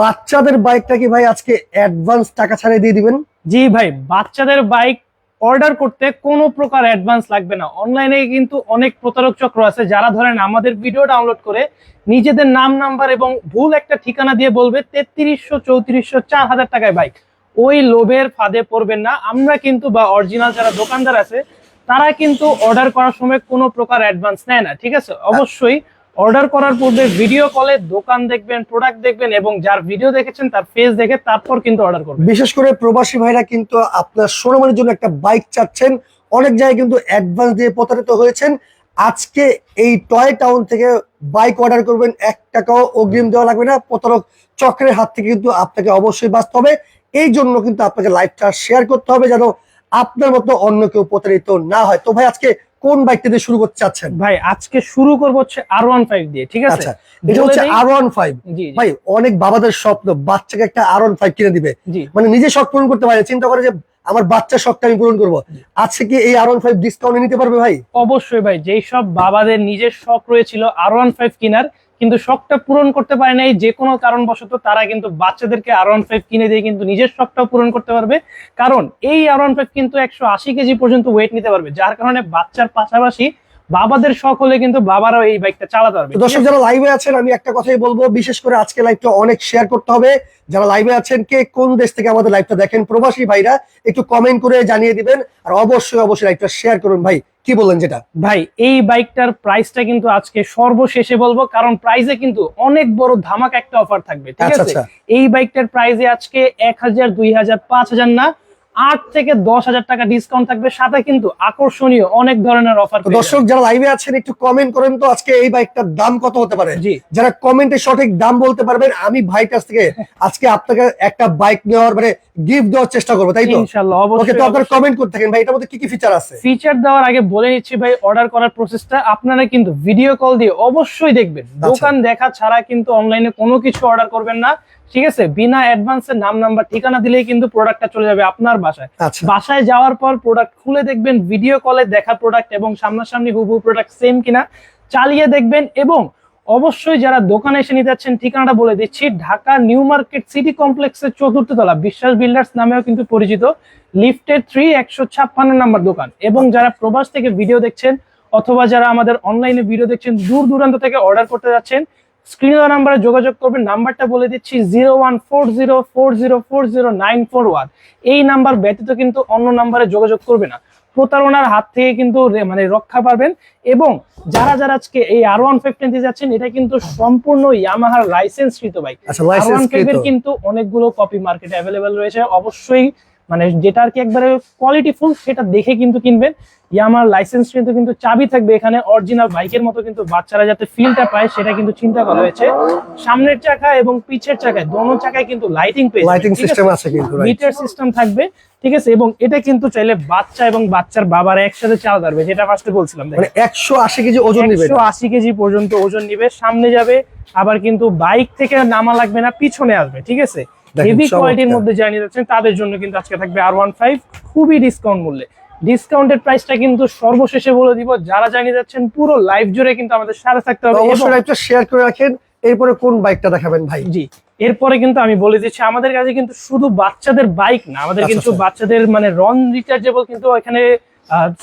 বাচ্চাদের বাইকটা কি ভাই আজকে অ্যাডভান্স টাকা ছাড়িয়ে দিয়ে দিবেন? জি ভাই, বাচ্চাদের বাইক অর্ডার করতে কোনো প্রকার অ্যাডভান্স লাগবে না। অনলাইনে কিন্তু অনেক প্রতারক চক্র আছে যারা ধরেন আমাদের ভিডিও ডাউনলোড করে নিজেদের নাম নাম্বার এবং ভুল একটা ঠিকানা দিয়ে বলবে তেত্রিশশো, চৌত্রিশশো, চার হাজার টাকায় বাইক ওই লোভের ফাঁদে পড়বেন না। আমরা কিন্তু বা অরিজিনাল যারা দোকানদার আছে, তারা কিন্তু অর্ডার করার সময় কোনো প্রকার অ্যাডভান্স নেয় না, ঠিক আছে? অবশ্যই অর্ডার করার পূর্বে ভিডিও কলে দোকান দেখবেন প্রোডাক্ট দেখবেন এবং যার ভিডিও দেখেছেন তার ফেস দেখে তারপর কিন্তু অর্ডার করবেন। বিশেষ করে প্রবাসী ভাইরা কিন্তু আপনার শোরুমের জন্য একটা বাইক চাচ্ছেন। অনেক জায়গায় কিন্তু অ্যাডভান্স দিয়ে প্রতারিত হয়েছেন। আজকে এই টয় টাউন থেকে বাইক অর্ডার করবেন। এক টাকাও অগ্রিম দেওয়া লাগবে না। প্রতারক চক্রের হাত থেকে কিন্তু আপনাকে অবশ্যই বাঁচতে হবে। এই জন্য কিন্তু আপনাকে লাইভটা শেয়ার করতে হবে যেন আপনার মতো অন্য কেউ প্রতারিত না হয়। তো ভাই, আজকে কোন বাইকটা দিয়ে শুরু করতে চাচ্ছেন? ভাই আজকে শুরু করব হচ্ছে আর ওয়ান ফাইভ দিয়ে ঠিক আছে? আচ্ছা এটা হচ্ছে আর ওয়ান ফাইভ ভাই অনেক বাবাদের স্বপ্ন বাচ্চাকে একটা আর ওয়ান ফাইভ কিনে দিবে। মানে নিজে শখ পূরণ করতে পারে চিন্তা করে যে আমার বাচ্চার শখটা আমি পূরণ করব। আজকে কি এই আর ওয়ান ফাইভ ডিসকাউন্টে নিতে পারবে ভাই? অবশ্যই ভাই যেই সব বাবাদের নিজের শখ রয়েছিল আর ওয়ান ফাইভ কেনার কিন্তু শখটা পূরণ করতে পারে নাই, যে কোনো কারণবশত তারা কিন্তু বাচ্চাদেরকে আর ওয়ান ফাইভ কিনে দিয়ে কিন্তু নিজের শখটাও পূরণ করতে পারবে। কারণ এই আর ওয়ান ফাইভ কিন্তু একশো আশি কেজি পর্যন্ত ওয়েট নিতে পারবে, যার কারণে বাচ্চার পাশাপাশি বাবাদের শখ হলে কিন্তু বাবারাও এই বাইকটা চালাতে পারবে। দর্শক, যারা লাইভে আছেন, আমি একটা কথাই বলব, বিশেষ করে আজকে লাইভটা অনেক শেয়ার করতে হবে। যারা লাইভে আছেন, কে কোন দেশ থেকে আমাদের লাইভটা দেখেন, প্রবাসী ভাইরা, একটু কমেন্ট করে জানিয়ে দিবেন, আর অবশ্যই অবশ্যই লাইভটা শেয়ার করুন ভাই। কি বললেন যেটা? ভাই এই বাইকটার প্রাইসটা কিন্তু আজকে সর্বশেষে বলব কারণ প্রাইসে কিন্তু অনেক বড় ধামাক একটা অফার থাকবে ঠিক আচ্ছা আছে? আচ্ছা। এই বাইকটার প্রাইসে আজকে এক হাজার দুই হাজার পাঁচ হাজার না আট থেকে দশ হাজার টাকা ডিসকাউন্ট থাকবে। সাথে কিন্তু আকর্ষণীয় অনেক ধরনের অফার দর্শক যারা লাইভে আছেন একটু কমেন্ট করেন তো আজকে এই বাইকটার দাম কত হতে পারে। যারা কমেন্টে সঠিক দাম বলতে পারবেন আমি ভাই কাছ থেকে আজকে আপনাকে একটা বাইক নেওয়ার মানে গিফট দেওয়ার চেষ্টা করব তাই তো? অবশ্যই তো আপনারা কমেন্ট করতে থাকেন। ভাই এটার মধ্যে কি কি ফিচার আছে? ফিচার দেওয়ার আগে বলে নিচ্ছি ভাই অর্ডার করার প্রসেসটা আপনারা কিন্তু ভিডিও কল দিয়ে অবশ্যই দেখবেন। আচ্ছা। দোকান দেখা ছাড়া কিন্তু অনলাইনে কোনো কিছু অর্ডার করবেন না। ঠিক আছে? বিনা অ্যাডভান্সের নাম নাম্বার ঠিকানা দিলেই কিন্তু প্রোডাক্টটা চলে যাবে আপনার বাসায়। আচ্ছা। বাসায় যাওয়ার পর প্রোডাক্ট খুলে দেখবেন ভিডিও কলে দেখা প্রোডাক্ট এবং সামনাসামনি হুবহু প্রোডাক্ট সেম কিনা চালিয়ে দেখবেন এবং অবশ্যই যারা দোকানে এসে নিতে যাচ্ছেন ঠিকানাটা বলে দিচ্ছি ঢাকা নিউ মার্কেট সিটি কমপ্লেক্সের চতুর্থ তলা বিশ্বাস বিল্ডার্স নামেও কিন্তু পরিচিত লিফটের থ্রি একশো ছাপ্পান্ন নাম্বার দোকান। এবং যারা প্রবাস থেকে ভিডিও দেখছেন অথবা যারা আমাদের অনলাইনে ভিডিও দেখছেন দূর দূরান্ত থেকে অর্ডার করতে যাচ্ছেন স্ক্রিনে নাম্বারে যোগাযোগ করবেন। নাম্বারটা বলে দিচ্ছি zero one four zero four zero four zero nine four one এই নাম্বার ব্যতীত কিন্তু অন্য নাম্বারে যোগাযোগ করবে না। প্রতারণার হাত থেকে কিন্তু মানে রক্ষা পাবেন এবং যারা যারা আজকে এই আর ওয়ান ফিফটিনতে যাচ্ছেন এটা কিন্তু সম্পূর্ণ ইয়ামাহার লাইসেন্স কৃত বাইক আর ওয়ান কিন্তু অনেকগুলো কপি মার্কেটে অ্যাভেলেবেল রয়েছে। অবশ্যই মানে যেটা আর কি একবারে কোয়ালিটি ফুল সেটা দেখে কিন্তু কিনবেন। ইয়ামার লাইসেন্স কিন্তু কিন্তু চাবি থাকবে এখানে অরিজিনাল বাইকের মতো কিন্তু বাচ্চারা যাতে ফিলটা পায় সেটা কিন্তু চিন্তা করা হয়েছে। সামনের চাকা এবং পিছের চাকায় দোনো চাকায় কিন্তু লাইটিং পেয়ে লাইটিং সিস্টেম আছে? কিন্তু মিটার সিস্টেম থাকবে ঠিক আছে? এবং এটা কিন্তু চাইলে বাচ্চা এবং বাচ্চার বাবার একসাথে চালাতে পারবে যেটা ফার্স্টে বলছিলাম। মানে একশো আশি কেজি ওজন নেবে একশো আশি কেজি পর্যন্ত ওজন নিবে সামনে যাবে আবার কিন্তু বাইক থেকে নামা লাগবে না পিছনে আসবে ঠিক আছে? হেভি কোয়ালিটির মধ্যে জানিয়ে যাচ্ছেন তাদের জন্য কিন্তু আজকে থাকবে আর ওয়ান ফাইভ খুবই ডিসকাউন্ট মূল্যে। ডিসকাউন্টের প্রাইসটা কিন্তু সর্বশেষে বলে দিব যারা জানিয়ে যাচ্ছেন পুরো লাইভ জুড়ে কিন্তু আমাদের সাথে থাকতে হবে। অবশ্যই লাইভটা শেয়ার করে রাখেন। এরপরে কোন বাইকটা দেখাবেন ভাই? জি এরপরে কিন্তু আমি বলে দিচ্ছি আমাদের কাছে কিন্তু শুধু বাচ্চাদের বাইক না আমাদের আচ্ছা, কিন্তু আচ্ছা। বাচ্চাদের মানে রন রিচার্জেবল কিন্তু এখানে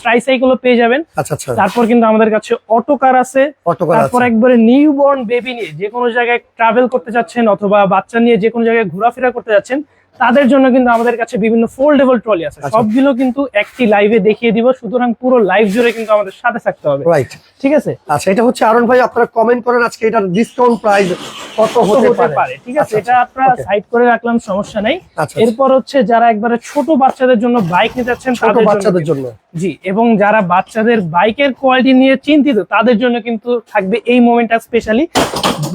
ট্রাইসাইকেলও পেয়ে যাবেন। আচ্ছা আচ্ছা। তারপর কিন্তু আমাদের কাছে অটো কার আছে। অটোকার তারপর আছে। একবারে নিউ বর্ন বেবি নিয়ে যে কোনো জায়গায় ট্রাভেল করতে যাচ্ছেন অথবা বাচ্চা নিয়ে যে কোনো জায়গায় ঘোরাফেরা করতে যাচ্ছেন তাদের জন্য কিন্তু আমাদের কাছে বিভিন্ন ফোল্ডেবল ট্রলি আছে। আচ্ছা। সবগুলো কিন্তু একটি লাইভে দেখিয়ে দিব। সুতরাং পুরো লাইভ জুড়ে কিন্তু আমাদের সাথে থাকতে হবে। রাইট ঠিক আছে? আচ্ছা এটা হচ্ছে আরন ভাই আপনারা কমেন্ট করেন আজকে এটার ডিসকাউন্ট প্রাইস কত হতে পারে। ঠিক আছে? আচ্ছা, এটা আপনারা সাইড করে রাখলাম সমস্যা নাই। আচ্ছা আচ্ছা। এরপর হচ্ছে যারা একবারে ছোট বাচ্চাদের জন্য বাইক নিতে যাচ্ছেন ছোট তাদের জন্য বাচ্চাদের জন্য। জি এবং যারা বাচ্চাদের বাইকের কোয়ালিটি নিয়ে চিন্তিত তাদের জন্য কিন্তু থাকবে এই মোমেন্টটা স্পেশালি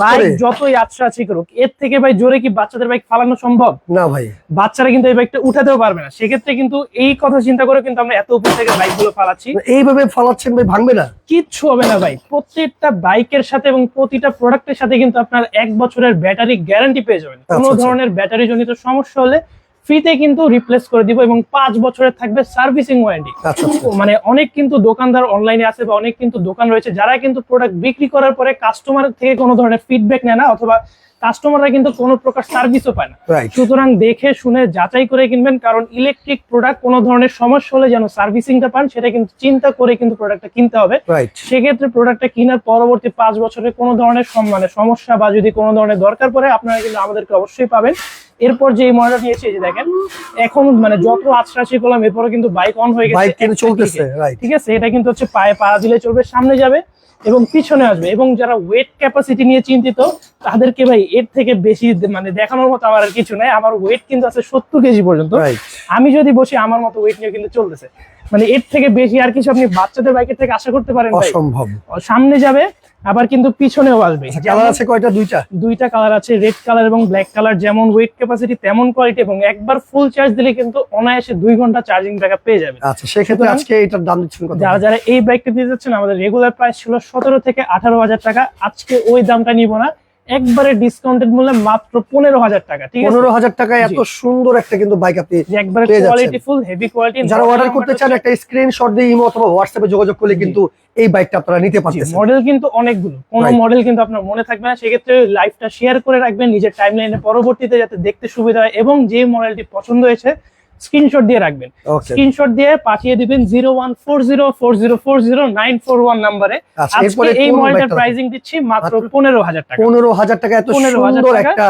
বাইক যতই আচ্ছা আছি করুক এর থেকে ভাই জোরে কি বাচ্চাদের বাইক ফালানো সম্ভব? না ভাই। বাচ্চারা কিন্তু এই বাইকটা উঠাতেও পারবে না। সেক্ষেত্রে কিন্তু এই কথা চিন্তা করে কিন্তু আমরা এত উপর থেকে বাইকগুলো ফালাচ্ছি। এইভাবে ফালাচ্ছেন ভাই ভাঙবে না? কিচ্ছু হবে না ভাই। প্রত্যেকটা বাইকের সাথে এবং প্রতিটা প্রোডাক্টের সাথে কিন্তু আপনার এক বছরের ব্যাটারি গ্যারান্টি পেয়ে যাবেন। কোনো আচ্ছা, আচ্ছা। ধরনের ব্যাটারি জনিত সমস্যা হলে ফ্রিতে কিন্তু রিপ্লেস করে দিব এবং পাঁচ বছরের থাকবে সার্ভিসিং ওয়ারেন্টি আচ্ছা আচ্ছা মানে অনেক কিন্তু দোকানদার অনলাইনে আছে বা অনেক কিন্তু দোকান রয়েছে যারা কিন্তু প্রোডাক্ট বিক্রি করার পরে কাস্টমার থেকে কোনো ধরনের ফিডব্যাক নেয় না অথবা কাস্টমাররা কিন্তু কোনো প্রকার সার্ভিসও পায় না। সুতরাং দেখে শুনে যাচাই করে কিনবেন কারণ ইলেকট্রিক প্রোডাক্ট কোনো ধরনের সমস্যা হলে যেন সার্ভিসিংটা পান সেটা কিন্তু চিন্তা করে কিন্তু প্রোডাক্টটা কিনতে হবে। সেক্ষেত্রে প্রোডাক্টটা কেনার পরবর্তী পাঁচ বছরে কোনো ধরনের সম- মানে সমস্যা বা যদি কোনো ধরনের দরকার পড়ে আপনারা কিন্তু আমাদেরকে অবশ্যই পাবেন। এরপর যে এই মডেলটা নিয়েছি এই যে দেখেন এখন মানে যত আশ্বাসী করলাম এরপরে কিন্তু বাইক অন হয়ে গেছে ঠিক আছে? এটা কিন্তু হচ্ছে পায়ে পা দিলে চলবে সামনে যাবে। এবং পিছনে আসবে। এবং যারা ওয়েট ক্যাপাসিটি নিয়ে চিন্তিত তাদেরকে ভাই এর থেকে বেশি মানে দেখানোর মতো আমার আর কিছু নাই। আমার ওয়েট কিন্তু আছে সত্তর কেজি পর্যন্ত। আমি যদি বসি আমার মতো ওয়েট নিয়ে কিন্তু চলতেছে। মানে এর থেকে বেশি আর কিছু আপনি বাচ্চাদের বাইকের থেকে আশা করতে পারেন ভাই? অসম্ভব। সামনে যাবে আবার কিন্তু পিছনেও আসবে। কালার আছে কয়টা? দুইটা? দুইটা কালার আছে রেড কালার এবং ব্ল্যাক কালার যেমন ওয়েট ক্যাপাসিটি তেমন কোয়ালিটি এবং একবার ফুল চার্জ দিলে কিন্তু অনায়াসে দুই ঘণ্টা চার্জিং ব্যাকআপ পেয়ে যাবে আচ্ছা সেক্ষেত্রে আজকে এটার দাম দিচ্ছেন কত? যারা যারা এই বাইকটা দিয়ে যাচ্ছেন আমাদের রেগুলার প্রাইস ছিল সতেরো থেকে আঠারো হাজার টাকা। আজকে ওই দামটা নিব না। একবারে ডিসকাউন্টেড মূল্যে মাত্র পনেরো হাজার টাকা ঠিক আছে? পনেরো হাজার টাকায় এত সুন্দর একটা কিন্তু বাইক আপনি একবারে পেয়ে যাচ্ছেন। কোয়ালিটি ফুল হেভি কোয়ালিটি যারা অর্ডার করতে চান একটা স্ক্রিনশট দিয়ে ইমো অথবা হোয়াটসঅ্যাপে যোগাযোগ করলে কিন্তু এই বাইকটা আপনারা নিতে পারতেছেন। মডেল কিন্তু অনেকগুলো। কোন মডেল কিন্তু আপনার মনে থাকবে না সেক্ষেত্রে লাইভটা শেয়ার করে রাখবেন নিজের টাইম লাইনে পরবর্তীতে যাতে দেখতে সুবিধা হয় এবং যে মডেলটি পছন্দ হয়েছে স্ক্রিনশট দিয়ে রাখবেন। স্ক্রিনশট দিয়ে পাঠিয়ে দিবেন zero one four zero four zero four zero nine four one নাম্বারে। আচ্ছা আজকে এই মডেলটার প্রাইসিং দিচ্ছি মাত্র পনেরো হাজার টাকা। পনেরো হাজার টাকা এত সুন্দর একটা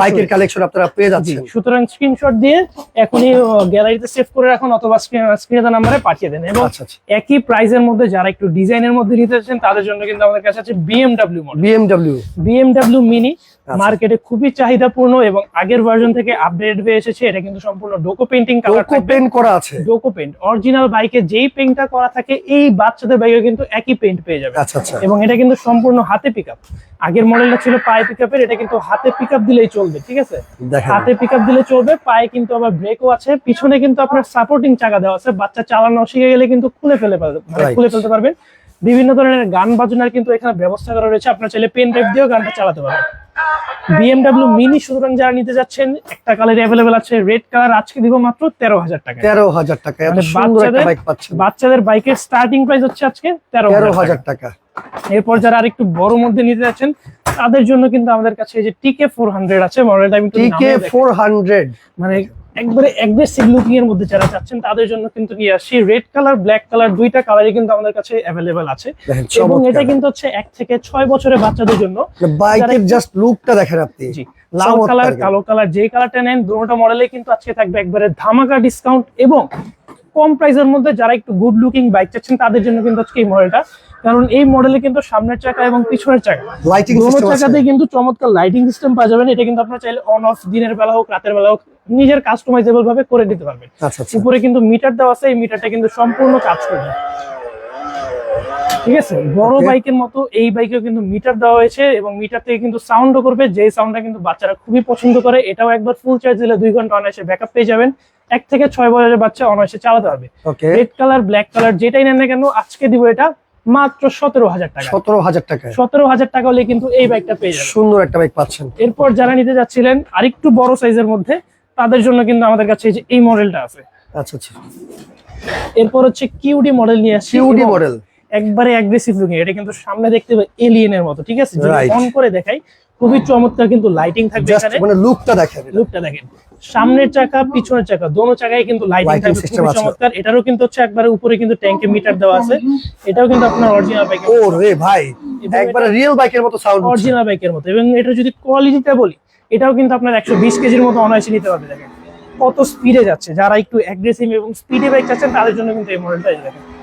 বাইকের কালেকশন আপনারা পেয়ে যাচ্ছেন। সুতরাং স্ক্রিনশট দিয়ে এখনই গ্যালারিতে সেভ করে রাখুন অথবা স্ক্রিনে নাম্বারে পাঠিয়ে দেন। এবং আচ্ছা আচ্ছা। একই প্রাইসের মধ্যে যারা একটু ডিজাইনের মধ্যে নিতে চাচ্ছেন তাদের জন্য কিন্তু আমাদের কাছে আছে BMW model BMW BMW Mini. মার্কেটে খুবই চাহিদাপূর্ণ এবং আগের ভার্জন থেকে আপডেট হয়ে এসেছে। এটা কিন্তু সম্পূর্ণ ডোকো পেন্টিং কালার লোকো পেন করা আছে। ডোকো পেন্ট অরিজিনাল বাইকে যেই পেইন্টটা করা থাকে এই বাচ্চাদের বাইকে কিন্তু একই পেইন্ট পেয়ে যাবে। আচ্ছা আচ্ছা। এবং এটা কিন্তু সম্পূর্ণ হাতে পিকআপ আগের মডেলটা ছিল পায়ে পিকআপের এটা কিন্তু হাতে পিকআপ দিলেই চলবে ঠিক আছে? দেখেন হাতে পিকআপ দিলে চলবে পায়ে কিন্তু আবার ব্রেকও আছে। পিছনে কিন্তু আপনার সাপোর্টিং চাকা দেওয়া আছে। বাচ্চা চালানো শিখে গেলে কিন্তু খুলে ফেলে পারবে- মানে খুলে ফেলতে পারবেন। বিভিন্ন ধরনের গান বাজনার কিন্তু এখানে ব্যবস্থা করা রয়েছে। আপনার চাইলে পেন ড্রাইভ দিয়েও গানটা চালাতে পারবেন বিএমডাব্লিউ মিনি সুতরাং যারা নিতে যাচ্ছেন একটা কালার অ্যাভেলেবেল আছে রেড কালার আজকে দিব মাত্র তেরো হাজার টাকা। তেরো হাজার টাকা মানে বাচ্চাদের- বাইকের স্টার্টিং প্রাইস হচ্ছে আজকে তেরো হাজার টাকা। এরপর যারা আরেকটু বড় মধ্যে নিতে যাচ্ছেন তাদের জন্য কিন্তু আমাদের কাছে এই যে টিকে ফোর হান্ড্রেড আছে মডেলটা আমি টিকে ফোর হান্ড্রেড মানে একবারে অ্যাগ্রেসিভ লুকিং এর মধ্যে যারা চাচ্ছেন তাদের জন্য কিন্তু নিয়ে আসছি রেড কালার ব্ল্যাক কালার দুইটা কালারই কিন্তু আমাদের কাছে অ্যাভেলেবেল আছে। এবং এটা কিন্তু হচ্ছে এক থেকে ছয় বছরের বাচ্চাদের জন্য। বাইকের জাস্ট লুকটা দেখেন আপনি। জি। লাল কালার কালো কালার যে কালারটা নেন দুটো মডেলে কিন্তু আজকে থাকবে একবারে ধামাকা ডিসকাউন্ট এবং কম প্রাইসের মধ্যে যারা একটু গুড লুকিং বাইক চাচ্ছেন তাদের জন্য কিন্তু আজকে এই মডেলটা কারণ এই মডেলে কিন্তু সামনের চাকা এবং পিছনের চাকা লাইটিং দোনো সিস্টেম আছে। চাকাতে কিন্তু চমৎকার লাইটিং সিস্টেম পাওয়া যাবেন এটা কিন্তু আপনার চাইলে অন অফ দিনের বেলা হোক রাতের বেলা হোক নিজের কাস্টমাইজেবল ভাবে করে দিতে পারবেন। আচ্ছা আচ্ছা। উপরে কিন্তু মিটার দেওয়া আছে এই মিটারটা কিন্তু সম্পূর্ণ কাজ করবে। ঠিক আছে? বড়. বাইকের মতো এই বাইকেও কিন্তু মিটার দেওয়া হয়েছে এবং মিটার থেকে কিন্তু সাউন্ডও করবে। যে সাউন্ডটা কিন্তু বাচ্চারা খুবই পছন্দ করে এটাও একবার ফুল চার্জ দিলে দুই ঘণ্টা অনায়াসে ব্যাকআপ পেয়ে যাবেন। এক থেকে ছয় বছরের বাচ্চা অনায়াসে চালাতে পারবে। রেড কালার ব্ল্যাক কালার যেটাই নেন না কেন আজকে দিব এটা মাত্র সতেরো হাজার টাকা। সতেরো হাজার টাকা সতেরো হাজার টাকা হলে কিন্তু এই বাইকটা পেয়ে যাবেন। সুন্দর একটা বাইক পাচ্ছেন। এরপর যারা নিতে যাচ্ছিলেন আরেকটু বড় সাইজের মধ্যে তাদের জন্য কিন্তু আমাদের কাছে এই যে এই মডেলটা আছে। আচ্ছা আচ্ছা। এরপর হচ্ছে কিউডি মডেল নিয়ে আসছি এবং মডেল একবারে অ্যাগ্রেসিভ লুকিং এটা কিন্তু সামনে দেখতে এলিয়েনের মতো ঠিক আছে? যদি. অন করে দেখাই খুবই চমৎকার কিন্তু লাইটিং থাকবে এখানে। মানে লুকটা দেখেন লুকটা দেখেন। সামনের চাকা পিছনের চাকা দোনো চাকায় কিন্তু লাইটিং থাকবে খুবই চমৎকার। এটারও কিন্তু হচ্ছে একবারে উপরে কিন্তু ট্যাঙ্কে মিটার দেওয়া আছে। এটাও কিন্তু আপনার অরিজিনাল বাইক ও রে ভাই একবারে রিয়েল বাইকের মতো সাউন্ড অরিজিনাল বাইকের মতো। এবং এটা যদি কোয়ালিটিটা বলি এটাও কিন্তু আপনার একশো বিশ কেজির মতো অনায়াসে নিতে পারবে। দেখেন কত স্পিডে যাচ্ছে। যারা একটু অ্যাগ্রেসিভ এবং স্পিডে বাইক চাচ্ছেন তাদের জন্য কিন্তু এই মডেলটা দেখেন।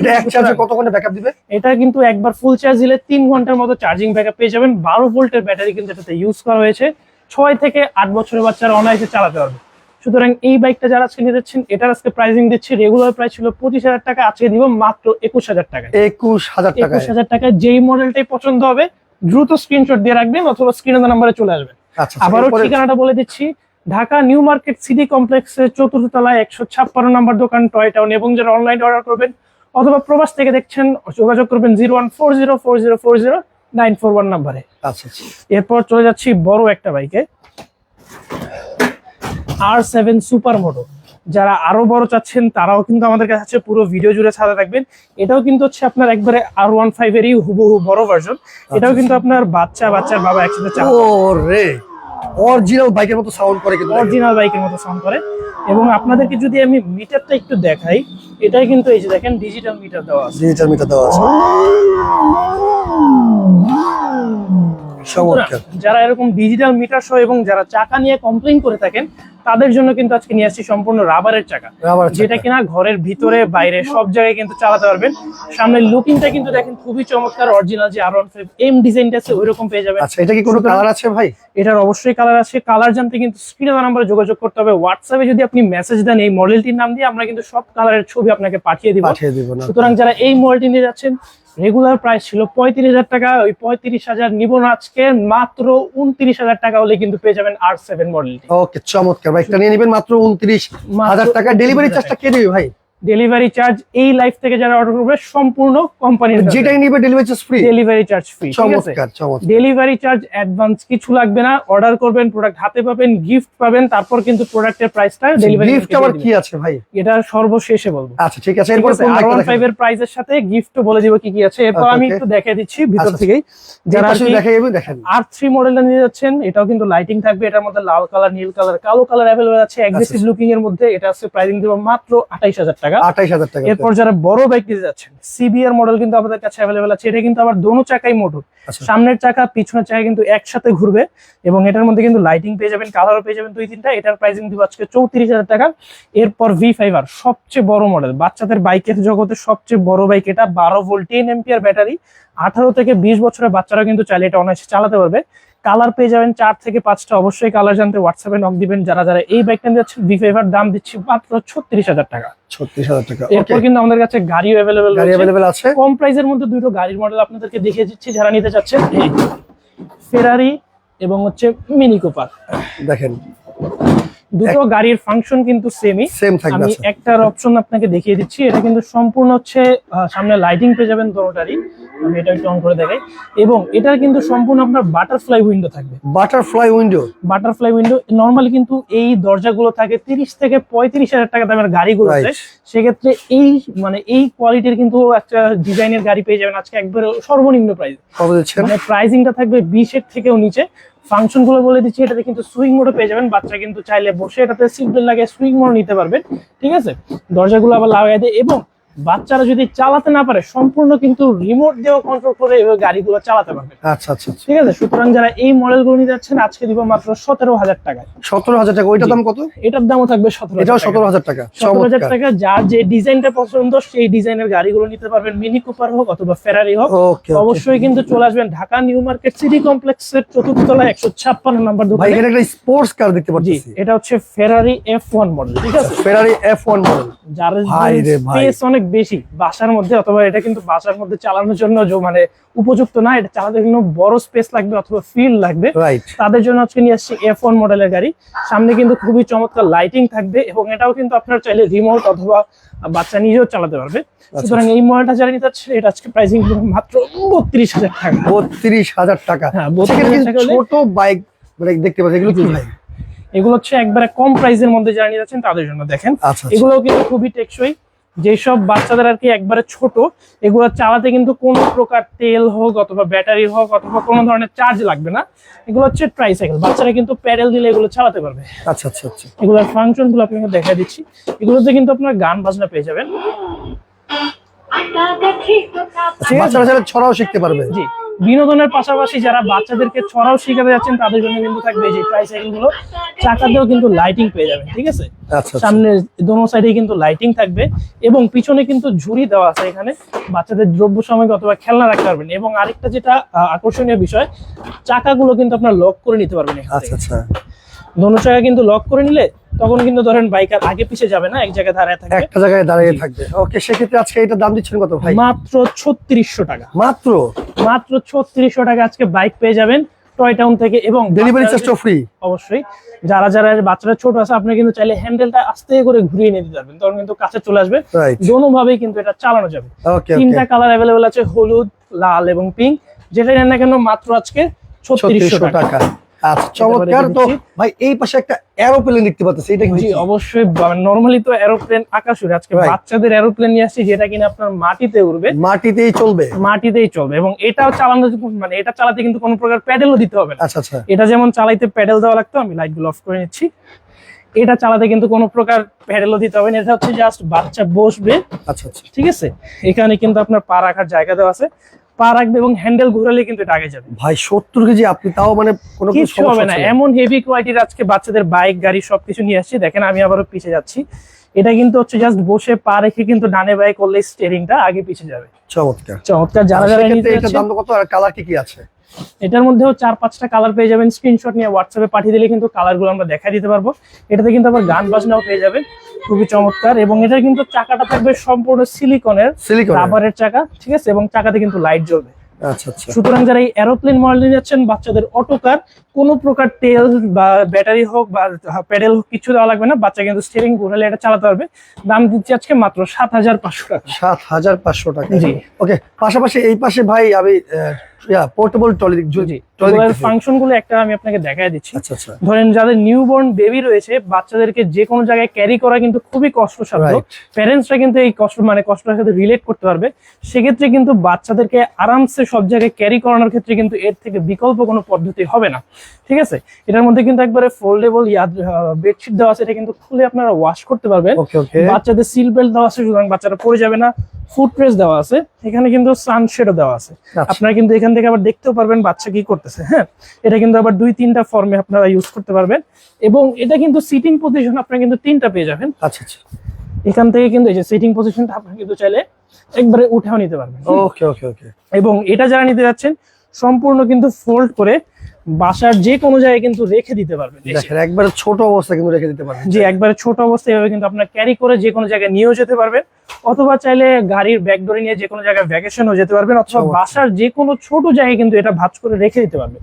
এটা এক চার্জে কত ঘণ্টা ব্যাকআপ দিবে? এটা কিন্তু একবার ফুল চার্জ দিলে ঘণ্টার মতো চার্জিং ব্যাকআপ পেয়ে যাবেন। বারো ভোল্টের ব্যাটারি কিন্তু এটাতে ইউজ করা হয়েছে। ছয় থেকে আট বছরের বাচ্চারা অনায়াসে চালাতে পারবে। সুতরাং এই বাইকটা যারা আজকে নিয়ে যাচ্ছেন এটার আজকে প্রাইসিং দিচ্ছি রেগুলার প্রাইস ছিল পঁচিশ হাজার টাকা আজকে দিব মাত্র একুশ হাজার টাকা একুশ হাজার টাকা একুশ হাজার টাকায় যেই মডেলটাই পছন্দ হবে দ্রুত স্ক্রিনশট দিয়ে রাখবেন অথবা স্ক্রিনের নাম্বারে চলে আসবেন। আচ্ছা আবারও ঠিকানাটা বলে দিচ্ছি। ঢাকা নিউ মার্কেট সিটি কমপ্লেক্সের চতুর্থ তলায় একশো ছাপ্পান্ন নাম্বার দোকান টয় টাউন এবং যারা অনলাইনে অর্ডার করবেন অথবা প্রবাস থেকে দেখছেন যোগাযোগ করবেন zero one four zero four zero four zero nine four one নাম্বারে। আচ্ছা আচ্ছা। এরপর চলে যাচ্ছি বড় একটা বাইকে। আর সেভেন সুপার মোটো যারা আরও বড় চাচ্ছেন তারাও কিন্তু আমাদের কাছে আছে পুরো ভিডিও জুড়ে সাথে থাকবেন। এটাও কিন্তু হচ্ছে আপনার একবারে আর ওয়ান ফাইভ এরই হুবহু বড় ভার্সন এটাও কিন্তু আপনার বাচ্চা বাচ্চার বাবা একসাথে রে অরিজিনাল বাইকের মতো সাউন্ড করে কিন্তু অরিজিনাল বাইকের মতো সাউন্ড করে। এবং আপনাদেরকে যদি আমি মিটারটা একটু দেখাই এটাই কিন্তু এই যে দেখেন ডিজিটাল মিটার দেওয়া আছে। ডিজিটাল মিটার দেওয়া আছে। যারা এরকম ডিজিটাল মিটার সহ এবং যারা চাকা নিয়ে কমপ্লেইন করে থাকেন তাদের জন্য কিন্তু আজকে নিয়ে আসছি সম্পূর্ণ রাবারের চাকা। যেটা কিনা ঘরের ভিতরে বাইরে সব জায়গায় কিন্তু চালাতে পারবেন। সামনের লুকিংটা কিন্তু দেখেন খুবই চমৎকার অরিজিনাল যে আর এম ডিজাইনটা আছে ওই রকম পেয়ে যাবেন। আচ্ছা এটা কি কোনো কালার আছে ভাই? এটার অবশ্যই কালার আছে। কালার জানতে কিন্তু স্ক্রিনে নাম্বারে যোগাযোগ করতে হবে। হোয়াটসঅ্যাপে যদি আপনি মেসেজ দেন এই মডেলটির নাম দিয়ে আমরা কিন্তু সব কালারের ছবি আপনাকে পাঠিয়ে দিব। পাঠিয়ে দিব সুতরাং যারা এই মডেলটি নিয়ে যাচ্ছেন রেগুলার প্রাইস ছিল পঁয়ত্রিশ হাজার টাকা ওই পঁয়ত্রিশ হাজার নিব না আজকে মাত্র উনত্রিশ হাজার টাকা হলে কিন্তু পেয়ে যাবেন আর সেভেন মডেল ওকে চমৎকার। বাইকটা নিয়ে নেবেন মাত্র উনত্রিশ হাজার টাকা। ডেলিভারি চার্জটা কে দেবে ভাই? ডেলিভারি চার্জ এই লাইফ থেকে যারা অর্ডার করবে সম্পূর্ণ কোম্পানির যেটাই নিবে delivery charge free delivery charge free ঠিক আছে? চমৎকার চমৎকার। ডেলিভারি চার্জ অ্যাডভান্স কিছু লাগবে না। অর্ডার করবেন প্রোডাক্ট হাতে পাবেন গিফট পাবেন তারপর কিন্তু প্রোডাক্টের প্রাইসটা ডেলিভারি গিফট আবার কি আছে ভাই? এটা সর্বশেষে বলব। আচ্ছা ঠিক আছে এরপর কোন আর ওয়ান? ফাইভ এর প্রাইসের সাথে গিফট বলে দিব কি কি আছে। এরপর আমি একটু দেখিয়ে দিচ্ছি ভিতর আচ্ছা, থেকেই। যারা যারা দেখাই দেখেন আর থ্রি মডেলটা নিয়ে যাচ্ছেন এটাও কিন্তু লাইটিং থাকবে এটার মধ্যে লাল কালার নীল কালার কালো কালার অ্যাভেলেবল আছে অ্যাগ্রেসিভ আচ্ছা। লুকিং এর মধ্যে। এটা আছে প্রাইসিং দেবো মাত্র আঠাইশ হাজার টাকা। আঠাইশ হাজার টাকা। এরপর যারা বড় বাইক নিতে যাচ্ছেন সিবিআর মডেল কিন্তু আমাদের কাছে অ্যাভেলেবল আছে। এটা কিন্তু আবার দোনো চাকাই মোটর আচ্ছা। সামনের চাকা পিছনের চাকা কিন্তু একসাথে ঘুরবে এবং এটার মধ্যে কিন্তু লাইটিং পেয়ে যাবেন কালারও পেয়ে যাবেন দুই তিনটা। এটার প্রাইসিং দিব আজকে চৌত্রিশ হাজার টাকা। এরপর ভি ফাইভ আর সবচেয়ে বড় মডেল বাচ্চাদের বাইকের জগতে সবচেয়ে বড় বাইক এটা। বারো ভোল্ট টেন এম্পিয়ার ব্যাটারি আঠারো থেকে বিশ বছরের বাচ্চারা কিন্তু চাইলে এটা অনায়াসে চালাতে পারবে। কালার পেয়ে যাবেন চার থেকে পাঁচটা। অবশ্যই কালার জানতে হোয়াটসঅ্যাপে নক দিবেন। যারা যারা এই বাইকটা যাচ্ছেন ভি ফাইভার দাম দিচ্ছি মাত্র ছত্রিশ হাজার টাকা। ছত্রিশ হাজার টাকা এরপর কিন্তু আমাদের কাছে গাড়িও অ্যাভেলেবেল গাড়ি অ্যাভেলেবেল আছে। কম প্রাইসের মধ্যে দুটো গাড়ির মডেল আপনাদেরকে দেখিয়ে দিচ্ছি। যারা নিতে চাচ্ছেন ফেরারি এবং হচ্ছে মিনি কুপার দেখেন। দুটো গাড়ির ফাংশন কিন্তু সেমই সেম থাকবে আমি আচ্ছা। একটার অপশন আপনাকে দেখিয়ে দিচ্ছি। এটা কিন্তু সম্পূর্ণ হচ্ছে সামনে লাইটিং পেয়ে যাবেন দুটোটারই আমি এটা একটু অন করে দেখাই। এবং এটার কিন্তু সম্পূর্ণ আপনার বাটারফ্লাই উইন্ডো থাকবে। Butterfly window butterfly window normally কিন্তু এই দরজাগুলো থাকে তিরিশ থেকে পঁয়ত্রিশ হাজার টাকা দামের Right. সেক্ষেত্রে এই মানে এই কোয়ালিটির কিন্তু একটা ডিজাইনের গাড়ি পেয়ে যাবেন আজকে একবারে সর্বনিম্ন প্রাইস মানে প্রাইসিংটা থাকবে বিশের থেকেও নিচে। ফাংশনগুলো বলে দিচ্ছি এটাতে কিন্তু সুইং মোডও পেয়ে যাবেন। বাচ্চা কিন্তু চাইলে বসে এটাতে সিট বেল্ট লাগিয়ে সুইং মোড নিতে পারবেন। ঠিক আছে? দরজাগুলো আবার লাগাই দেয় এবং বাচ্চারা যদি চালাতে না পারে সম্পূর্ণ কিন্তু রিমোট দিয়েও কন্ট্রোল করে এভাবে গাড়িগুলো চালাতে পারবে। আচ্ছা আচ্ছা আচ্ছা। ঠিক আছে? সুতরাং যারা এই মডেলগুলো নিতে যাচ্ছেন আজকে দিব মাত্র সতেরো হাজার টাকায়। সতেরো হাজার টাকা। ওইটার দাম কত? এটার দামও থাকবে সতেরো এটাও সতেরো হাজার টাকা। সতেরো হাজার টাকা। যার যে ডিজাইনটা পছন্দ সেই ডিজাইনের গাড়িগুলো নিতে পারবেন মিনি কুপার হোক অথবা ফেরারি হোক। অবশ্যই কিন্তু চলে আসবেন ঢাকা নিউ মার্কেট সিটি কমপ্লেক্সের চতুর্থ তলায় একশো ছাপ্পান্ন নাম্বার ভাই দোকানে এখানে একটা স্পোর্টস কার দেখতে পাচ্ছি। এটা হচ্ছে ফেরারি এফ ওয়ান মডেল ঠিক আছে? ফেরারি এফ ওয়ান মডেল যার ভাই রে ভাই। স্পেস অনেক বেশি বাসার মধ্যে অথবা এটা কিন্তু বাসার মধ্যে চালানোর জন্য যে মানে উপযুক্ত না এটা চালাতে জন্য বড় স্পেস লাগবে অথবা ফিল লাগবে। তাদের জন্য আজকে নিয়ে আসছি এফ ওয়ান মডেলের গাড়ি। সামনে কিন্তু খুবই চমৎকার লাইটিং থাকবে এবং এটাও কিন্তু আপনার চাইলে রিমোট অথবা বাচ্চা নিজেও চালাতে পারবে। সুতরাং এই মডেলটা যারা নিতে চাচ্ছে এটা আজকে প্রাইসিং মাত্র বত্রিশ হাজার টাকা। বত্রিশ হাজার টাকা। হ্যাঁ, সেখানে 32,000 কিন্তু টাকা হলে- ছোট বাইক মানে দেখতে পাচ্ছি এগুলো কি ভাই? এগুলো হচ্ছে একবারে কম প্রাইসের মধ্যে যারা নিতে যাচ্ছেন তাদের জন্য দেখেন। আচ্ছা আচ্ছা। এগুলো কিন্তু খুবই টেকসই। যেসব বাচ্চাদের আর কি একবারে ছোট এগুলো চালাতে কিন্তু কোনো প্রকার তেল হোক অথবা ব্যাটারি হোক অথবা কোনো ধরনের চার্জ লাগবে না। এগুলো হচ্ছে ট্রাইসাইকেল বাচ্চারা কিন্তু প্যাডেল দিলে এগুলো চালাতে পারবে। আচ্ছা আচ্ছা আচ্ছা। এগুলোর ফাংশনগুলো আপনাকে দেখা দিচ্ছি। এগুলোতে কিন্তু আপনার গান বাজনা পেয়ে যাবেন। আচ্ছা, বাচ্চারা ছড়াও শিখতে পারবে। জি। বিনোদনের পাশাপাশি যারা বাচ্চাদেরকে ছড়াও শিখাতে যাচ্ছেন তাদের জন্য কিন্তু থাকবে যে ট্রাইসাইকেলগুলো। চাকাতেও কিন্তু লাইটিং পেয়ে যাবেন ঠিক আছে? আচ্ছা আচ্ছা। সামনে দোনো সাইডে কিন্তু লাইটিং থাকবে এবং পিছনে কিন্তু ঝুড়ি দেওয়া আছে এখানে। বাচ্চাদের দ্রব্য সামগ্রী অথবা খেলনা রাখতে পারবেন এবং আরেকটা যেটা আকর্ষণীয় বিষয় চাকাগুলো কিন্তু আপনার লক করে নিতে পারবেন আচ্ছা আচ্ছা। দোনো চাকা কিন্তু লক করে নিলে তখন কিন্তু ধরেন বাইকার আগে পিছে যাবে না এক জায়গায় দাঁড়ায় থাকবে। একটা জায়গায় দাঁড়িয়ে থাকবে। ওকে সেক্ষেত্রে আজকে এটার দাম দিচ্ছেন কত ভাই? মাত্র ছত্রিশশো টাকা। মাত্র? মাত্র ছত্রিশশো টাকা আজকে বাইক পেয়ে যাবেন টয় টাউন থেকে এবং ডেলিভারি চার্জটা ফ্রি অবশ্যই। যারা যারা বাচ্চারা ছোট আছে আপনি কিন্তু চাইলে হ্যান্ডেলটা আস্তে করে ঘুরিয়ে নিতে পারবেন। তখন কিন্তু কাছে চলে আসবে। দোনো ভাবেই কিন্তু এটা চালানো যাবে। তিনটা কালার অ্যাভেলেবেল আছে হলুদ লাল এবং পিঙ্ক যেটা নেন না কেন মাত্র আজকে ছত্রিশশো টাকা। আচ্ছা চমৎকার। তো ভাই এই পাশে একটা এরোপ্লেন দেখতে পাচ্ছি এটা কি অবশ্যই নর্মালি তো এরোপ্লেন আকাশ উড়ে আজকে বাচ্চাদের এরোপ্লেন নিয়ে আসছি যেটা কিনা আপনার মাটিতে উড়বে। মাটিতেই চলবে। মাটিতেই চলবে এবং এটাও চালানো মানে এটা চালাতে কিন্তু কোনো প্রকার প্যাডেলও দিতে হবে না। আচ্ছা আচ্ছা। এটা যেমন চালাইতে প্যাডেল দেওয়া লাগতো আমি লাইটগুলো অফ করে নিচ্ছি। এটা চালাতে কিন্তু কোনো প্রকার প্যাডেলও দিতে হবে না এটা হচ্ছে জাস্ট বাচ্চা বসবে। আচ্ছা আচ্ছা। ঠিক আছে? এখানে কিন্তু আপনার পা রাখার জায়গা দেওয়া আছে। পা রাখবে এবং হ্যান্ডেল ঘোরালে কিন্তু এটা আগে যাবে। ভাই সত্তর কেজি আপনি তাও মানে কোনো কিছু হবে না। এমন হেভি কোয়ালিটির আজকে বাচ্চাদের বাইক গাড়ি সবকিছু নিয়ে আসছি। দেখেন আমি আবারও পিছে যাচ্ছি। এটা কিন্তু হচ্ছে জাস্ট বসে পা রেখে কিন্তু ডানে বাই করলে স্টিয়ারিংটা আগে পিছে যাবে। চমৎকার। চমৎকার যারা যারা সেক্ষেত্রে নিতে দাম কত আর কালার কি কি আছে? এটার মধ্যেও চার পাঁচটা কালার পেয়ে যাবেন। স্ক্রিনশট নিয়ে হোয়াটসঅ্যাপে পাঠিয়ে দিলে কিন্তু কালারগুলো আমরা দেখা দিতে পারব। এটাতে কিন্তু আবার গান বাজনাও পেয়ে যাবেন। খুবই চমৎকার এবং এটার কিন্তু চাকাটা থাকবে সম্পূর্ণ সিলিকনের রাবারের চাকা ঠিক আছে? এবং চাকাতে কিন্তু লাইট জ্বলবে। আচ্ছা আচ্ছা। সুতরাং যারা এই এরোপ্লেন মডেল নিয়ে যাচ্ছেন বাচ্চাদের অটোকার কোনো প্রকার তেল বা ব্যাটারি হোক বা প্যাডেল হোক কিছু দেওয়া লাগবে না। বাচ্চা কিন্তু স্টিয়ারিং ঘুরালে এটা চালাতে পারবে। দাম দিচ্ছি আজকে মাত্র সাত হাজার পাঁচশো টাকা। সাত হাজার পাঁচশো টাকা। জি। ওকে পাশাপাশি এই পাশে ভাই আমি পোর্টেবল টয়লেট জি টয়লেটের ফাংশনগুলো একটা আমি আপনাকে দেখাই দিচ্ছি। আচ্ছা আচ্ছা। ধরেন যাদের নিউবর্ন বেবি রয়েছে বাচ্চাদেরকে যে কোনো জায়গায় ক্যারি করা কিন্তু খুবই কষ্টসাধ্য. প্যারেন্টসরা কিন্তু এই কষ্ট মানে কষ্টটার সাথে রিলেট করতে পারবে। সেক্ষেত্রে কিন্তু বাচ্চাদেরকে আরামসে সব জায়গায় ক্যারি করানোর ক্ষেত্রে কিন্তু এর থেকে বিকল্প কোনো পদ্ধতি হবে না। ঠিক আছে? এটার মধ্যে কিন্তু একবারে ফোল্ডেবল বেডশিট দেওয়া আছে এটা কিন্তু খুলে আপনারা ওয়াশ করতে পারবেন। বাচ্চাদের সিল বেল্ট দেওয়া আছে সুতরাং বাচ্চারা পড়ে যাবে না। ফুট প্রেস দেওয়া আছে এখানে কিন্তু সানশেডও দেওয়া আছে। আচ্ছা। আপনারা কিন্তু এখান থেকে আবার দেখতেও পারবেন বাচ্চা কি করতেছে হ্যাঁ? এটা কিন্তু আবার দুই তিনটা ফর্মে আপনারা ইউজ করতে পারবেন। এবং এটা কিন্তু সিটিং পজিশন আপনারা কিন্তু তিনটা পেয়ে যাবেন। আচ্ছা আচ্ছা। এখান থেকে কিন্তু এই যে সিটিং পজিশনটা আপনারা কিন্তু চাইলে একবারে উঠেও নিতে পারবেন ওকে ওকে ওকে এবং এটা যারা নিতে যাচ্ছেন সম্পূর্ণ কিন্তু ফোল্ড করে বাসার যে কোনো জায়গায় কিন্তু রেখে দিতে পারবেন দেখেন একবারে ছোট অবস্থা কিন্তু রেখে দিতে পারবেন। যে একবারে ছোট অবস্থায় এভাবে কিন্তু আপনার ক্যারি করে যে কোনো জায়গায় নিয়েও যেতে পারবেন অথবা চাইলে গাড়ির ব্যাগ ধরে নিয়ে যে কোনো জায়গায় ভ্যাকেশনও যেতে পারবেন অথবা বাসার যে কোনো ছোট জায়গায় কিন্তু এটা ভাঁজ করে রেখে দিতে পারবেন।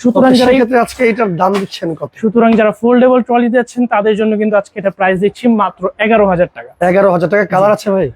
সুতরাং যারা সেক্ষেত্রে আজকে এটার দাম দিচ্ছেন কত? সুতরাং যারা ফোল্ডেবল ট্রলি দিচ্ছেন তাদের জন্য কিন্তু আজকে এটা প্রাইস দিচ্ছি মাত্র এগারো হাজার টাকা। এগারো হাজার টাকা কালার আছে ভাই?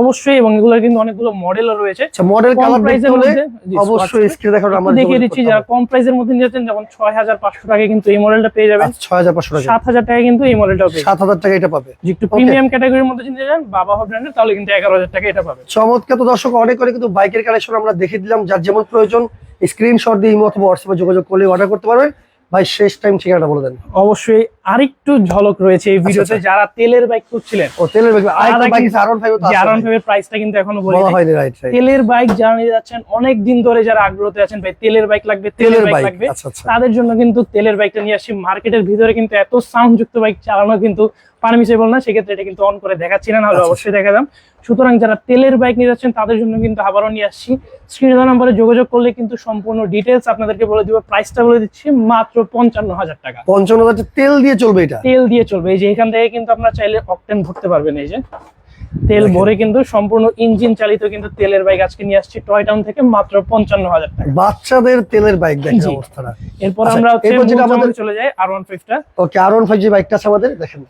অবশ্যই এবং এগুলোর কিন্তু অনেকগুলো মডেলও রয়েছে। আচ্ছা মডেল কালার প্রাইসের মধ্যে অবশ্যই স্ক্রিনে একটু আমার দেখিয়ে দিচ্ছি যারা কম প্রাইসের মধ্যে নিয়েছেন যেমন ছয় হাজার পাঁচশো টাকায় কিন্তু এই মডেলটা পেয়ে যাবেন। ছয় হাজার পাঁচশো টাকা সাত হাজার টাকায় কিন্তু এই মডেলটাও পেয়ে যাবেন। সাত হাজার টাকা এটা পাবে। একটু প্রিমিয়াম ক্যাটাগরির মধ্যে নিতে যান বাবা ব্র্যান্ডের তাহলে কিন্তু এগারো হাজার টাকা এটা পাবেন। চমৎকার তো দর্শক অনেক অনেক কিন্তু বাইকের কালেকশন আমরা দেখে দিলাম যার যেমন প্রয়োজন স্ক্রিনশট দিয়ে অথবা হোয়াটসঅ্যাপে যোগাযোগ করলে অর্ডার করতে পারবেন। ভাই শেষ টাইম ঠিকানাটা বলে দেন। অবশ্যই আরেকটু ঝলক রয়েছে এই ভিডিওতে আচ্ছা। যারা তেলের বাইক খুঁজছিলেন। ও তেলের বাইক আরেকটা বাইক আরন তো আরন প্রাইসটা কিন্তু এখনও বলি হয়নি রাইট তেলের বাইক যারা নিতে যাচ্ছেন অনেক দিন ধরে যারা আগ্রহতে আছেন ভাই তেলের বাইক লাগবে তেলের বাইক লাগবে। আচ্ছা আচ্ছা। তাদের জন্য কিন্তু তেলের বাইকটা নিয়ে আসি। মার্কেটের ভিতরে কিন্তু এত সাউন্ড যুক্ত বাইক চালানো কিন্তু পারমিসেবল না সেক্ষেত্রে এটা কিন্তু অন করে দেখাচ্ছি না নাহলে আচ্ছা। অবশ্যই দেখাতাম। সুতরাং যারা তেলের বাইক নিয়ে যাচ্ছেন তাদের জন্য কিন্তু আবারও নিয়ে আসছি। স্ক্রিনে নাম্বারে যোগাযোগ করলে কিন্তু সম্পূর্ণ ডিটেলস আপনাদেরকে বলে দিব। প্রাইসটা বলে দিচ্ছি মাত্র পঞ্চান্ন হাজার টাকা। পঞ্চান্ন হাজার তেল দিয়ে চলবে এটা? তেল দিয়ে চলবে। এই যে এখান থেকে কিন্তু আপনারা চাইলে অকটেন ভরতে পারবেন এই যে। তেল ভরে কিন্তু সম্পূর্ণ ইঞ্জিন চালিত কিন্তু তেলের বাইক আজকে নিয়ে আসছি টয় টাউন থেকে মাত্র পঞ্চান্ন হাজার টাকা। বাচ্চাদের তেলের বাইক দেখেন অবস্থাটা। এরপর আচ্ছা, আমরা চলে যাই আর ওয়ান ফাইভটা ওকে আরন ফাইভ যে বাইকটা আছে আমাদের দেখেন।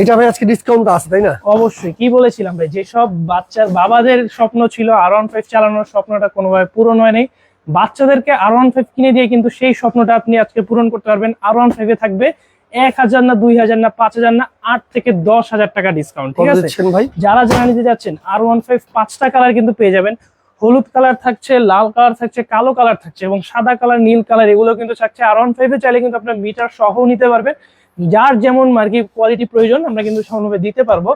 এটা ভাই আজকে ডিসকাউন্ট আছে তাই না? অবশ্যই। কি বলেছিলাম ভাই যেসব বাচ্চার বাবাদের স্বপ্ন ছিল আর ওয়ান ফাইভ চালানোর স্বপ্নটা কোনোভাবে পূরণ হয় নাই বাচ্চাদেরকে আর ওয়ান ফাইভ কিনে দিয়ে কিন্তু সেই স্বপ্নটা আপনি আজকে পূরণ করতে পারবেন। আর ওয়ান ফাইভে থাকবে এক হাজার না দুই হাজার না পাঁচ হাজার না আট থেকে দশ হাজার টাকা ডিসকাউন্ট ঠিক আছে? ভাই? যারা যারা নিতে যাচ্ছেন আর ওয়ান ফাইভ পাঁচটা কালার কিন্তু পেয়ে যাবেন। হলুদ কালার থাকছে লাল কালার থাকছে কালো কালার থাকছে এবং সাদা কালার নীল কালার এগুলো কিন্তু থাকছে। আর ওয়ান ফাইভে চাইলে কিন্তু আপনার মিটার সহ নিতে পারবেন। যার যেমন আর কি কোয়ালিটি প্রয়োজন আমরা কিন্তু সমানভাবে দিতে পারব।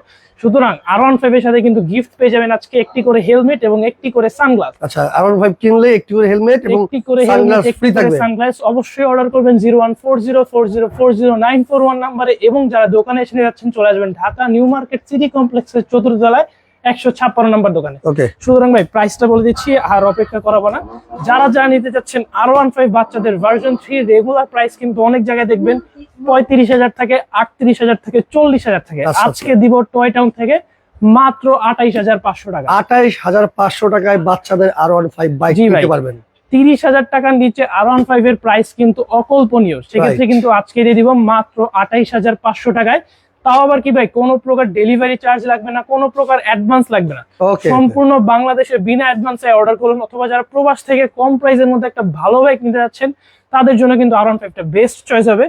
সুতরাং আর ওয়ান ফাইভ এর সাথে কিন্তু গিফট পেয়ে যাবেন আজকে একটি করে হেলমেট এবং একটি করে সানগ্লাস আচ্ছা আর ওয়ান ফাইভ কিনলে একটি করে হেলমেট এবং একটি করে হেলমেট একটি করে সানগ্লাস অবশ্যই অর্ডার করবেন zero one four zero four zero four zero nine four one নাম্বারে এবং যারা দোকানে এসে যাচ্ছেন চলে আসবেন ঢাকা নিউ মার্কেট সিটি কমপ্লেক্সের চতুর্থ তলায়। একশো ছাপ্পান্ন নাম্বার দোকানে। সুতরাং ভাই প্রাইসটা বলে দিচ্ছি আর অপেক্ষা করাবো না। যারা যারা নিতে চাচ্ছেন আর ওয়ান ফাইভ বাচ্চাদের ভার্সন থ্রি রেগুলার প্রাইস কিন্তু অনেক জায়গায় দেখবেন পঁয়ত্রিশ হাজার থেকে আটত্রিশ হাজার থেকে চল্লিশ হাজার থেকে। আচ্ছা, আজকে দিব টয় টাউন থেকে মাত্র আঠাইশ হাজার পাঁচশো টাকা। আঠাইশ হাজার পাঁচশো টাকায় বাচ্চাদের আর ওয়ান ফাইভ বাইক নিতে পারবেন। তিরিশ হাজার টাকার নিচে আর ওয়ান ফাইভ এর প্রাইস কিন্তু অকল্পনীয়। সেক্ষেত্রে কিন্তু আজকে দিয়ে দিব মাত্র আঠাইশ হাজার পাঁচশো টাকায় তাও আবার কি ভাই কোনো প্রকার ডেলিভারি চার্জ লাগবে না কোনো প্রকার অ্যাডভান্স লাগবে না। সম্পূর্ণ বাংলাদেশে বিনা অ্যাডভান্সে অর্ডার করুন অথবা যারা প্রবাস থেকে কম প্রাইসের মধ্যে একটা ভালো বাইক নিতে যাচ্ছেন তাদের জন্য কিন্তু আর ওয়ান ফাইভটা বেস্ট চয়েস হবে।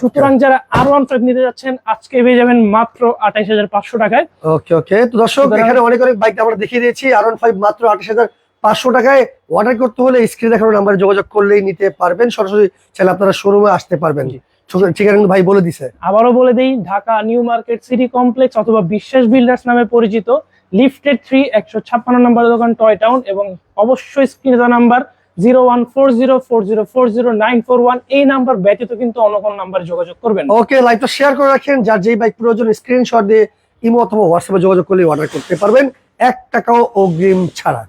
সুতরাং যারা আর ওয়ান ফাইভ নিতে যাচ্ছেন আজকে পেয়ে যাবেন মাত্র আঠাইশ হাজার পাঁচশো টাকায়। ওকে ওকে তো দর্শক এখানে অনেক অনেক বাইক আমরা দেখিয়ে দিয়েছি আর ওয়ান ফাইভ মাত্র আঠাশ হাজার পাঁচশো টাকায়। অর্ডার করতে হলে স্ক্রিনে দেখানো নাম্বারে যোগাযোগ করলেই নিতে পারবেন। সরাসরি চাইলে আপনারা শোরুমে আসতে পারবেন। ঠিকানা কিন্তু ভাই বলে দিছে। আবারও বলে দেই Dhaka New Market City Complex অথবা বিশ্বাস বিল্ডার্স নামে পরিচিত লিফটেড থ্রি একশো ছাপ্পান্ন নম্বর দোকান টয় টাউন এবং অবশ্যই স্ক্রিনে number zero one four zero four zero four zero nine four one. এই নাম্বার ব্যতীত কিন্তু অন্য কোনো নাম্বারে যোগাযোগ করবেন। ওকে লাইভটা শেয়ার করে রাখেন যার যেই বাইক প্রয়োজন স্ক্রিনশট দিয়ে ইমো অথবা হোয়াটসঅ্যাপে যোগাযোগ করলে অর্ডার করতে পারবেন। এক টাকাও অগ্রিম ছাড়া।